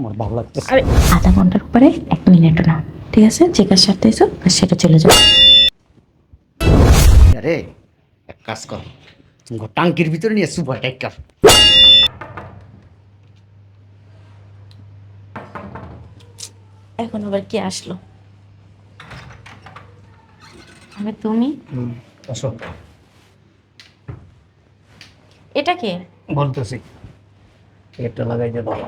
আমার ভালো লাগতেছে। আরে আধা ঘণ্টার উপরে এক মিনিটও না ঠিক আছে? যে কাজ সারতে এসো আর সেটা চলে যাও। আরে এক কাজ কর। টাঙ্কির ভিতরে নিয়ে সুপার কর এখন আবার কি আসলো? আরে তুমি? আসো। এটা কে? বলতেছি। একটা লাগাই দে বাবা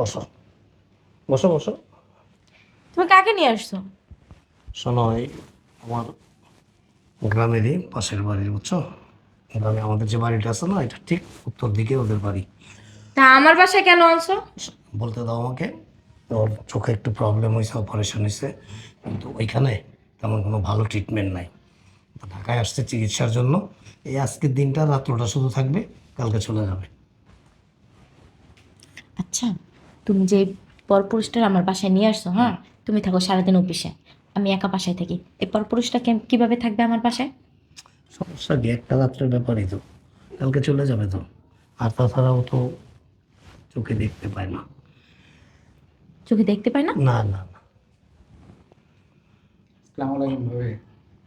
বসো। বসো বসো। তুমি কাকে নিয়ে আসছো? শোনো এই আমার গ্রামেরই পাশের বাড়ির বুঝছ? গ্রামে আমাদের যে বাড়িটা আছে না এটা ঠিক উত্তর দিকে ওদের বাড়ি। তা আমার বাসায় কেন আনছো? বলতে দাও আমাকে ওর চোখে একটু প্রবলেম হয়েছে অপারেশন হয়েছে কিন্তু ওইখানে তেমন কোনো ভালো ট্রিটমেন্ট নাই। ঢাকায় আসছে চিকিৎসার জন্য এই আজকের দিনটা রাত্রটা শুধু থাকবে কালকে চলে যাবে। আচ্ছা। তুমি যে পরপুরুষটা আমার বাসায় নিয়ে আসছো হ্যাঁ? তুমি থাকো সারাদিন অফিসে। আমি একা বাসায় থাকি। এই পরপুরুষটা কীভাবে থাকবে আমার বাসায়? সমস্যা কি? একটা রাত্রের ব্যাপারই তো। কালকে চলে যাবে তো। আর তাছাড়াও তো চোখে দেখতে পায় না। চোখে দেখতে পাই না? না না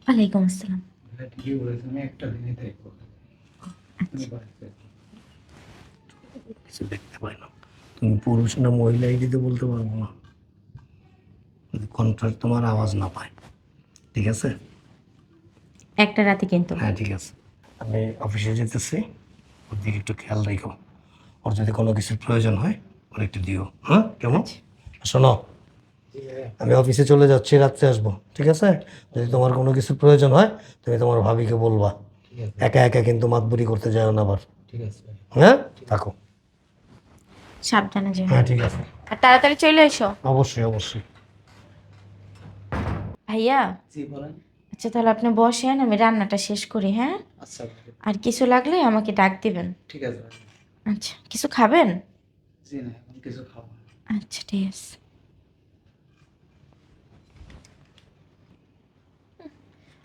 ওয়ালাইকুম আসসালাম। ভাই ঠিকই বলেছেন আমি একটা দিনই দেখতে পায় না। তুমি পুরুষ না মহিলা এই দিতে বলতে পারব না। কণ্ঠের তোমার আওয়াজ না পায়। ঠিক আছে? একটা রাতে কিন্তু। হ্যাঁ ঠিক আছে। আমি অফিসে যেতেছি ওর দিকে একটু খেয়াল রেখো। ওর যদি কোনো কিছুর প্রয়োজন হয় ওর একটু দিও। হ্যাঁ কেমন? শোনো আমি অফিসে চলে যাচ্ছি রাত্রে আসব। ঠিক আছে? যদি তোমার কোনো কিছুর প্রয়োজন হয় তুমি তোমার ভাবিকে বলবা। একা একা কিন্তু মাতবুরি করতে যাও না আবার। ঠিক আছে। হ্যাঁ? থাকো। সাবধানে যে হ্যাঁ ঠিক আছে। আর তাড়াতাড়ি চলে এসো। অবশ্যই অবশ্যই। ভাইয়া? জি বলেন। আচ্ছা তাহলে আপনি বসেন আমি রান্নাটা শেষ করি হ্যাঁ? আচ্ছা আর কিছু লাগলে আমাকে ডাক দিবেন। ঠিক আছে আচ্ছা কিছু খাবেন? জি না এখন কিছু খাব আচ্ছা ঠিক আছে।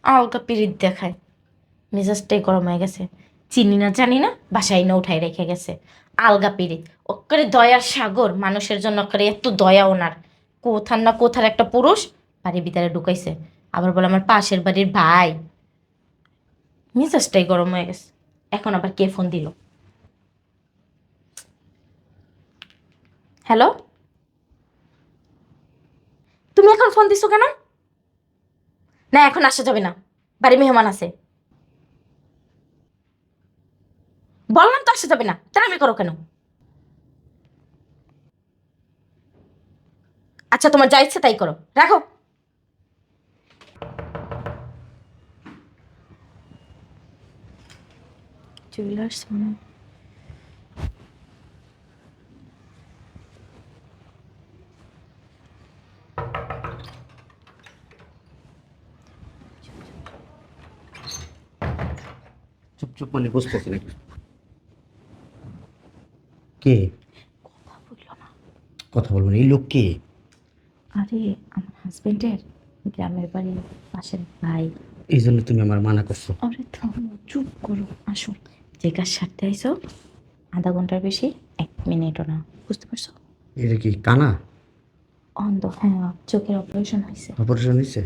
আলকা পিরিত দেখায়। মেজাজটাই গরম হয়ে গেছে। চিনি না জানি না বাসায় না উঠাই রেখে গেছে। আলগা পিরিত ওকরে দয়ার সাগর, মানুষের জন্য করে এত দয়া ওনার। কোথার না কোথার একটা পুরুষ বাড়ির ভিতরে ঢুকাইছে। আবার বলে, আমার পাশের বাড়ির ভাই। মেজাজটাই গরম হয়ে গেছে। এখন আবার কে ফোন দিল? হ্যালো? তুমি এখন ফোন দিছো কেন? না, এখন আসা যাবে না। বাড়ি মেহমান আছে। বললাম আসা যাবে না। তাহলে আমি করো কেন? আচ্ছা তোমার যা ইচ্ছে তাই করো। রাখো। আসছে মনে। চুপ চুপ মানে বুঝতেছি না কে? কথা বলল না। কথা বলব না। এই লোক কে? আরে আমার হাজবেন্ডের গ্রামের বাড়ির পাশের ভাই। এই জন্য তুমি আমার মানা করছ। আরে থামো চুপ করো আসো। যে কাজ সারতে আইসো আধা ঘণ্টার বেশি এক মিনিটও না। বুঝতে পারছ? এটা কি কানা? অন্ধ হ্যাঁ চোখের অপারেশন হয়েছে অপারেশন হয়েছে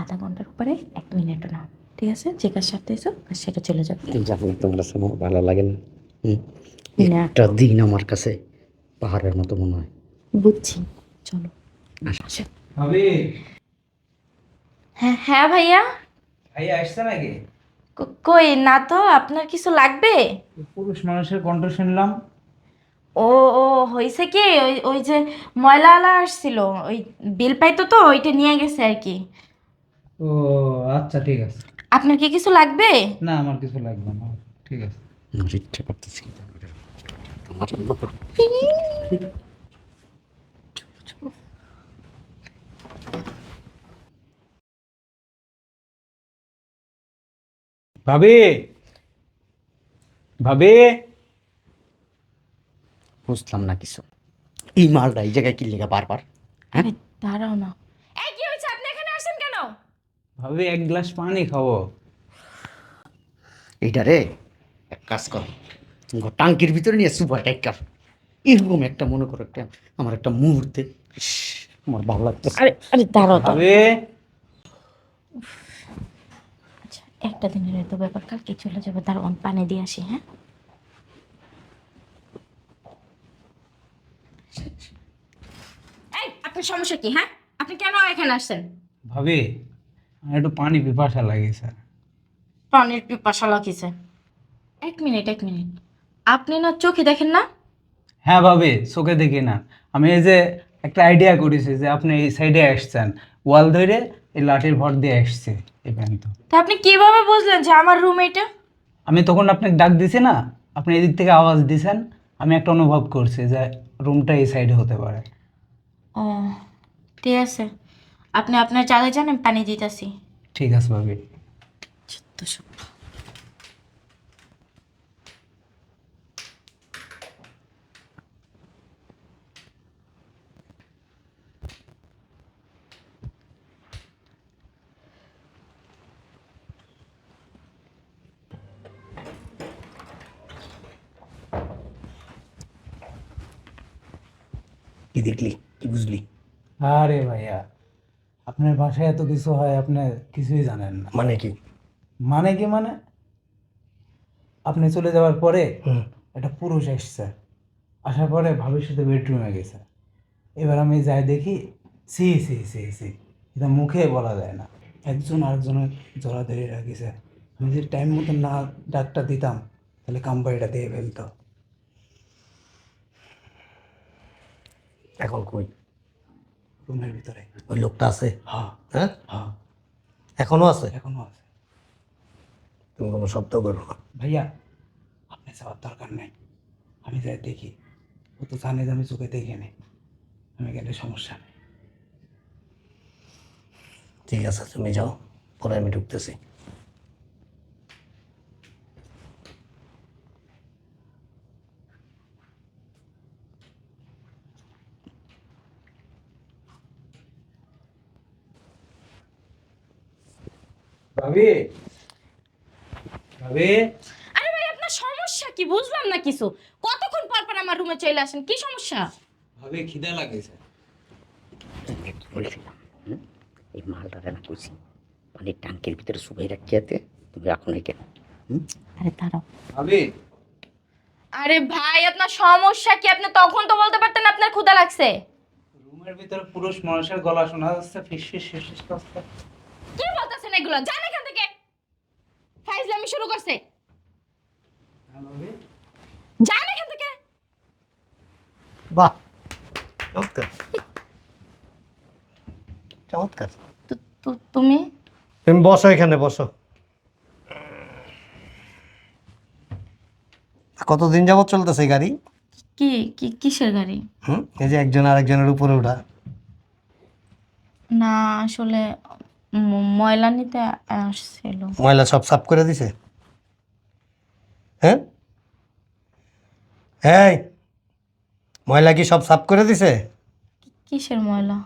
আধা ঘণ্টার উপরে এক মিনিটও না। ঠিক আছে? যে কাজ সারতে আইসো আর সেটা চলে যাবে। যাব তোমার কাছে আমার ভালো লাগে না হুম। একটা দিন আমার কাছে পাহাড়ের মতো মনে হয়। বুঝছি। চলো। আসো। হ্যাঁ হ্যাঁ ভাইয়া? ভাই আসছে নাকি? ক- কই? না তো আপনার কিছু লাগবে? পুরুষ মানুষের কণ্ঠ শুনলাম। ও ও হয়েছে কি? ওই ওই যে ময়লাওয়ালা আসছিল ওই বিল পাইতো তো ওইটা নিয়ে গেছে আর কি। ও আচ্ছা ঠিক আছে। আপনার কি কিছু লাগবে? না আমার কিছু লাগবে না। ঠিক আছে। ইচ্ছা করতেছি ভাবি! ভাবি! বুঝলাম না কিছু। এই মালটা এই জায়গায় কি লেখা বারবার হ্যাঁ? দাঁড়াও না এই কি হয়েছে আপনি এখানে আসেন কেন ভাবি এক গ্লাস পানি খাব। এইটা রে এক কাজ কর। টাঙ্কির ভিতরে নিয়ে সুপার টাইকার এরকম একটা মনে করো একটা আমার একটা মুহূর্তে। ইস, আমার ভালো লাগতেছে। আরে আরে দাঁড়াও দাঁড়াও। ভাবি। আচ্ছা একটা দিনের এত ব্যাপার কালকে চলে যাবে। আমি পানি দিয়ে আসি হ্যাঁ? এই আপনার সমস্যা কি হ্যাঁ? আপনি কেন এখানে আসছেন? ভাবি একটু পানি পিপাসা লাগে স্যার। পানির পিপাসা লাগিছে। এক মিনিট এক মিনিট। আপনি না চোখে দেখেন না? হ্যাঁ ভাবে চোখে দেখি না। আমি এই যে একটা আইডিয়া করেছি যে আপনি এই সাইডে আসছেন ওয়াল ধরে এই লাঠির ভর দিয়ে আসছে এই প্যান্ট। তা আপনি কীভাবে বুঝলেন যে আমার রুম এটা? আমি তখন আপনাকে ডাক দিছি না আপনি এদিক থেকে আওয়াজ দিছেন আমি একটা অনুভব করছি যে রুমটা এই সাইডে হতে পারে। ও ঠিক আছে। আপনি আপনার চালে যান আমি পানি দিতেছি। ঠিক আছে ভাবি। কি দেখলি? কি বুঝলি? আরে ভাইয়া আপনার বাসায় এত কিছু হয় আপনি কিছুই জানেন না। মানে কি? মানে কি মানে? আপনি চলে যাওয়ার পরে একটা পুরুষ এসছে। আসার পরে ভবিষ্যতে বেডরুমে গেছে। এবার আমি যাই দেখি সি সি সি সি। এটা মুখে বলা যায় না। একজন আরেকজনের জড়া ধরে রাখিছে। আমি যদি টাইম মতো না ডাকটা দিতাম তাহলে কাম্পানিটা দিয়ে ফেলতো। এখন কই? রুমের ভিতরে। ওই লোকটা আছে? হ্যাঁ। হ্যাঁ? হ্যাঁ। এখনও আছে? এখনও আছে। তুমি কোনো শব্দ করো না। ভাইয়া আপনি যাওয়ার দরকার নাই। আমি যাই দেখি। ও তো জানে যে আমি চোখে দেখি নেই। আমি গেলে সমস্যা নেই। ঠিক আছে তুমি যাও। পরে আমি ঢুকতেছি। ভাবি? ভাবি? আরে ভাই আপনার সমস্যা কি? বুঝলাম না কিছু। কতক্ষণ পর পর আমার রুমে চলে আসেন? কি সমস্যা? ভাবি খিদা লাগেছে। বলছিলাম এই মালটা না কইছি। পানির টাঙ্কির ভিতরে শুকাই রাখিয়াতে তুমি কেন? আরে দাঁড়াও। ভাবি? আরে ভাই আপনার সমস্যা কি? আপনি তখন তো বলতে পারতেন আপনার ক্ষুধা লাগছে। রুমের ভিতরে পুরুষ মানুষের গলা শোনা যাচ্ছে ফিস ফিস ফিস ফিস করছে কি বলতেছেন এগুলো? থেকে ফাইজলামি শুরু করছে। ভাবি যান এখান থেকে। বাহ চমৎকার। চমৎকার। তুমি? তুমি বসো এখানে বসো। কতদিন যাবত চলতেছে এই গাড়ি? কি কি কিসের গাড়ি? হুম এই যে একজন আরেকজনের উপরে ওঠা। না আসলে ময়লা নিতে আসছিল। ময়লা সব সাফ করে দিছে? হ্যাঁ? এই ময়লা কি সব সাফ করে দিছে? কিসের ময়লা?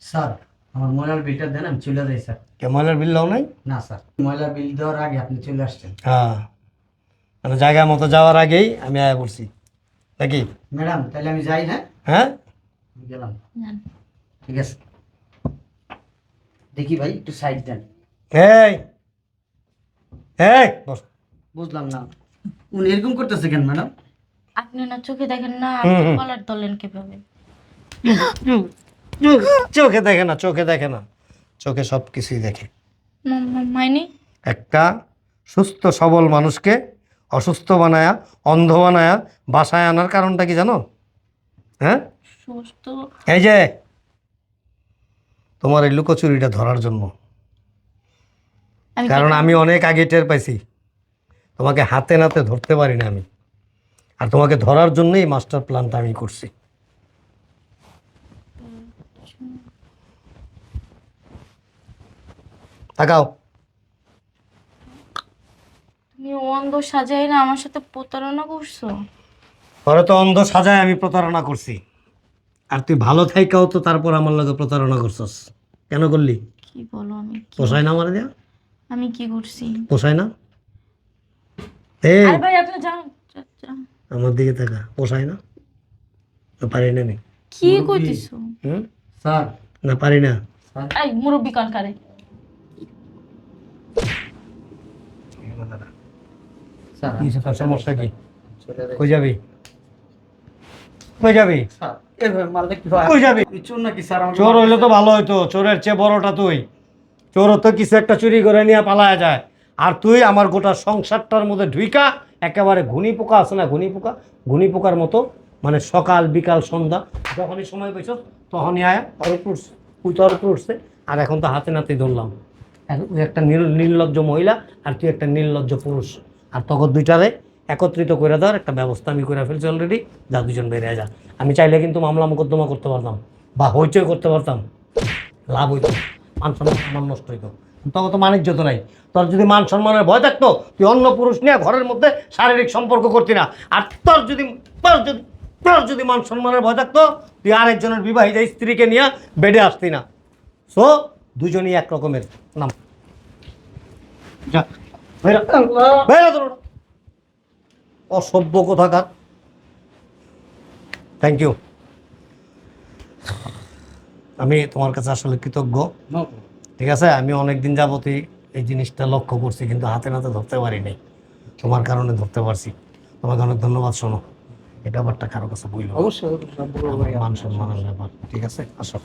স্যার আমার ময়লার বিলটা দেন আমি চলে যাই স্যার। কে ময়লার বিল দাও নাই? না স্যার। ময়লার বিল দেওয়ার আগে আপনি চলে আসছেন। হ্যাঁ। মানে জায়গা মতো যাওয়ার আগেই আমি আয়া পড়ছি। নাকি? ম্যাডাম তাহলে আমি যাই না হ্যাঁ? আমি গেলাম। ঠিক আছে। দেখি ভাই একটু সাইড দেন। এই এই বুঝলাম না। উনি এরকম করতেছে কেন ম্যাডাম? আপনি না চোখে দেখেন না আপনি কলার ধরলেন কীভাবে? চোখে দেখে না চোখে দেখে না। চোখে সব কিছুই দেখে। মাইনি? একটা সুস্থ সবল মানুষকে অসুস্থ বানায়া অন্ধ বানায়া বাসায় আনার কারণটা কি জানো? হ্যাঁ? সুস্থ এই যে তোমার এই লুকোচুরিটা ধরার জন্য। কারণ আমি অনেক আগে টের পাইছি। তোমাকে হাতে নাতে ধরতে পারি না আমি। আর তোমাকে ধরার জন্যই মাস্টার প্ল্যানটা আমি করছি। তাকাও। তুমি অন্ধ সাজাই না আমার সাথে প্রতারণা করছ? পরে তো অন্ধ সাজায় আমি প্রতারণা করছি। আর তুই ভালো থাইকাও তো তারপর আমার লগে প্রতারণা করছস। কেন করলি? কি বলো আমি কি- পোষায় না আমার দেয়া? আমি কি করছি? পোষায় না? এই। আরে ভাই আপনি যান যা- যান। আমার দিকে তাকা পোষায় না? না পারি না আমি। কি কইতেছো? হুম? স্যার। না পারি না। এই মুরব্বি কোন কারে? স্যার কি সমস্যা কি। কই যাবি? কই যাবি? এভাবে মারলে কি হয়। কই যাবি? চোর নাকি স্যার চোর হইলে তো ভালো হইতো চোরের চেয়ে বড়টা তুই। চোর তো কিছু একটা চুরি করে নিয়ে পালায়া যায়। আর তুই আমার গোটা সংসারটার মধ্যে ঢুইকা একেবারে ঘুনি পোকা আছে না ঘুনি পোকা ঘুনি পোকার মতো মানে সকাল বিকাল সন্ধ্যা যখনই সময় পেয়েছ তখনই আয়া উঠছে। তুই তো আর উঠছে আর এখন তো হাতে নাতে ধরলাম। তুই একটা নির নির্লজ্জ মহিলা আর তুই একটা নির্লজ্জ পুরুষ। আর তখন দুইটারে একত্রিত করে দেওয়ার একটা ব্যবস্থা আমি করে ফেলছি অলরেডি যা দুজন বেরিয়ে যা। আমি চাইলে কিন্তু মামলা মোকদ্দমা করতে পারতাম বা হইচই করতে পারতাম। লাভ হইতো মান সম্মান নষ্ট হইতো। তখন তো মানিজ্য তো নাই। তোর যদি মান সম্মানের ভয় থাকতো তুই অন্য পুরুষ নিয়ে ঘরের মধ্যে শারীরিক সম্পর্ক করতি না। আর তোর যদি তোর যদি তোর যদি মান সম্মানের ভয় থাকতো তুই আরেকজনের বিবাহিত স্ত্রীকে নিয়ে বেডে আসতি না। সো দুজনই এক রকমের নাম। যা। বেরো। বেরো অসভ্য কোথাকার। থ্যাংক ইউ আমি তোমার কাছে আসলে কৃতজ্ঞ। ঠিক আছে? আমি অনেক দিন যাবতই এই জিনিসটা লক্ষ্য করছি কিন্তু হাতে নাতে ধরতে পারি নাই তোমার কারণে ধরতে পারছি। তোমাকে অনেক ধন্যবাদ শোনো। এই ব্যাপারটা কারও কাছে বইল অবশ্যই। মান সম্মানের ব্যাপার। ঠিক আছে? আসো।